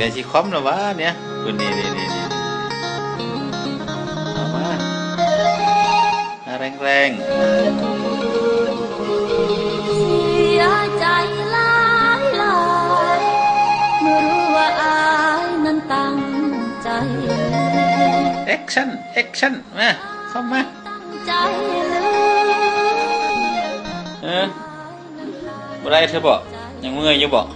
เดี๋ยวสิคอมแล้ววะเนี่ยคุณนี่นี่นี่นี่เอามามาแรงแรงเสียใจหลายหลายเมื่อรู้ว่าอายนั้นตั้งใจแอคชั่นแอคชั่นมาเข้ามาตั้งใจเลยเออบ่ได้เธอบอกยังเมื่อยอยู่บอก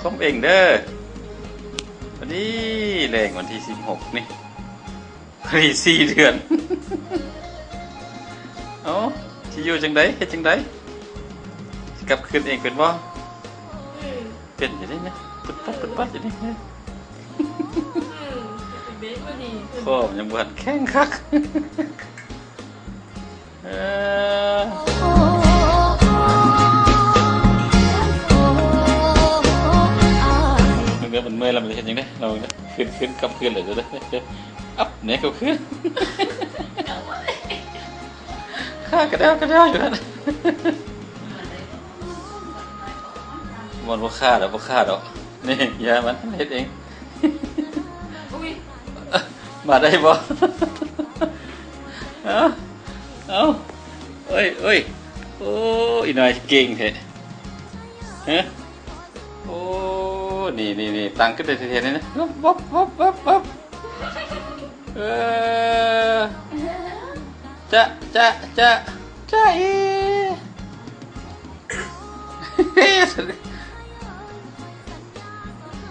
คอมเองเด้อวันนี้แรงวันที่สิบหกนี่พอดีสี่เดือนเอ้าสิอยู่จังไดเฮ็ดจังไดกลับคืนเองเป็นบ่เป็นอยู่ได้นะปึ๊ดปัดปึ๊ดปัดอยู่นี่นะพ่อมันยังบ่ทันแข็งคักเออ มันเดี๋ยวมันยังไดเราเนี่ยขึ้นขึ้นกับคืนเลยเด้อเด้อัพเนี่ยก็ขึ้นข้ากระเดวกระเดวอยู่นั่นมันบ่าฆ่าดอกบ่าฆ่าดอกนี่ยามันเฮ็ดเองมาได้บ่เอ้าเอ้าเอ้ยเอ้ยโอ้อีน้อยเก่งแท้ฮะโอ้ นี่นี่นี่ตังขึ้นได้เท่ๆนี่นะวับวับวับวับวับเออจะจะจะจะเอ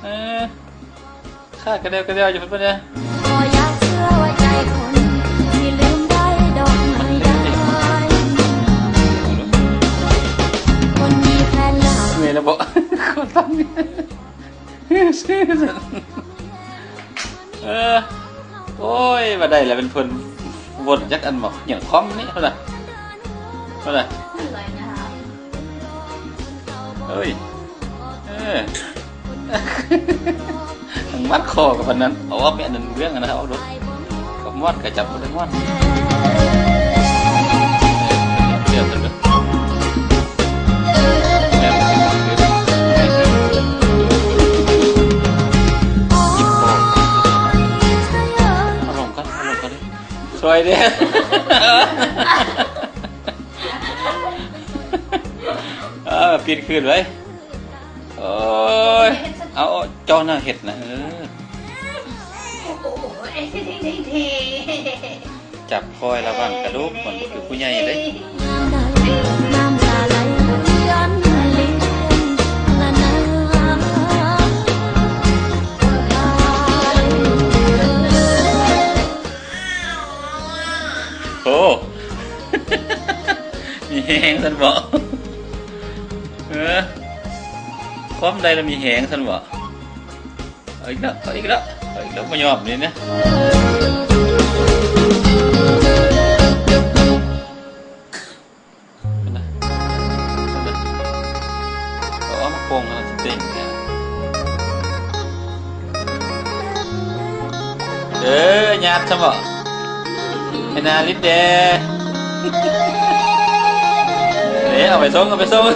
เออข้ากระเดียวกระเดียวอยู่เพื่อนเนี่อย เออ โอ้ยมาได้แล้วเป็นเพิ่นวนจักอันบอกอย่างคอมนี่เท่าไหร่เท่าไหร่เฮ้ยเออทั้งมัดคอกับอันนั้นเอาว่าแม่นั่นเรื่องอันนั้นเอารถกับมอดกับจับกับมอด สวยเด้เออปีนขึ้นไว้โอ้ยเอาเอาเจ้าหน้าเห็ดนะเออโอ้โหไอ้ที่ที่ที่จับคอยระวังกระดูกมันคือผู้ใหญ่เลย มีแหงสันบ่เออความใดแล้วมีแหงสันบ่เอาอีกแล้วเอาอีกแล้วเอาอีกแล้วไม่ยอมนี่นะเป็นไงเป็นไงเอามาโปงแล้วจะเต็งแค่เออหยาดสันบ่ให้นาลิดเด เดี๋ยวเอาไปส่งเอาไปส่งเ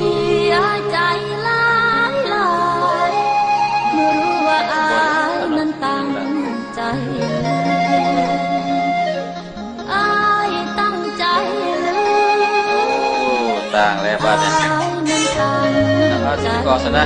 สียใจหลายหลายเมื่อรู้ว่าอายนั้นตั้งใจอายตั้งใจเลยโอ้ต่างแล้วบ้านเนี่ยอายนั้นตั้งเอาใจสิก่อนซะนะ